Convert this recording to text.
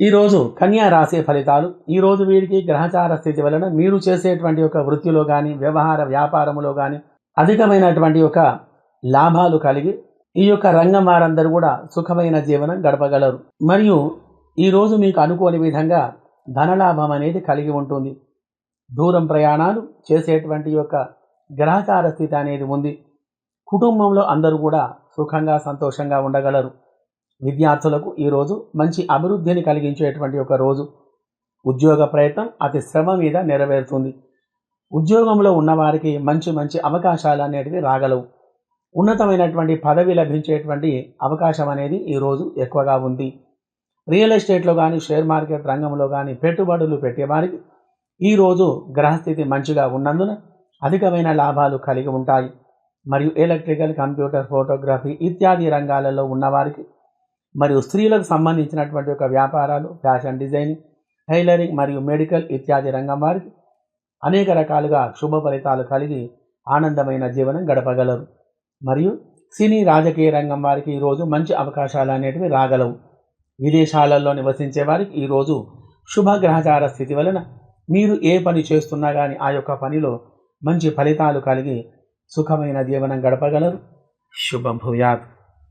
ఈరోజు కన్యా రాశి ఫలితాలు ఈరోజు వీరికి గ్రహచార స్థితి వలన మీరు చేసేటువంటి ఒక వృత్తిలో కానీ వ్యవహార వ్యాపారములో కానీ అధికమైనటువంటి ఒక లాభాలు కలిగి ఈ యొక్క రంగం వారందరూ కూడా సుఖమైన జీవనం గడపగలరు. మరియు ఈరోజు మీకు అనుకోని విధంగా ధనలాభం అనేది కలిగి ఉంటుంది. దూరం ప్రయాణాలు చేసేటువంటి యొక్క గ్రహచార స్థితి అనేది ఉంది. కుటుంబంలో అందరూ కూడా సుఖంగా సంతోషంగా ఉండగలరు. విద్యార్థులకు ఈరోజు మంచి అభివృద్ధిని కలిగించేటువంటి ఒక రోజు. ఉద్యోగ ప్రయత్నం అతి శ్రమ మీద నెరవేరుతుంది. ఉద్యోగంలో ఉన్నవారికి మంచి మంచి అవకాశాలు అనేటివి రాగలవు. ఉన్నతమైనటువంటి పదవి లభించేటువంటి అవకాశం అనేది ఈరోజు ఎక్కువగా ఉంది. రియల్ ఎస్టేట్లో కానీ షేర్ మార్కెట్ రంగంలో కానీ పెట్టుబడులు పెట్టేవారికి ఈరోజు గ్రహస్థితి మంచిగా ఉన్నందున అధికమైన లాభాలు కలిగి ఉంటాయి. మరియు ఎలక్ట్రికల్ కంప్యూటర్ ఫోటోగ్రఫీ ఇత్యాది రంగాలలో ఉన్నవారికి మరియు స్త్రీలకు సంబంధించినటువంటి ఒక వ్యాపారాలు ఫ్యాషన్ డిజైనింగ్ టైలరింగ్ మరియు మెడికల్ ఇత్యాది రంగం వారికి అనేక రకాలుగా శుభ ఫలితాలు కలిగి ఆనందమైన జీవనం గడపగలరు. మరియు సినీ రాజకీయ రంగం వారికి ఈరోజు మంచి అవకాశాలు అనేటివి రాగలవు. విదేశాలలో నివసించే వారికి ఈరోజు శుభగ్రహచార స్థితి వలన మీరు ఏ పని చేస్తున్నా కానీ ఆ యొక్క పనిలో మంచి ఫలితాలు కలిగి సుఖమైన జీవనం గడపగలరు. శుభం భూయాత్.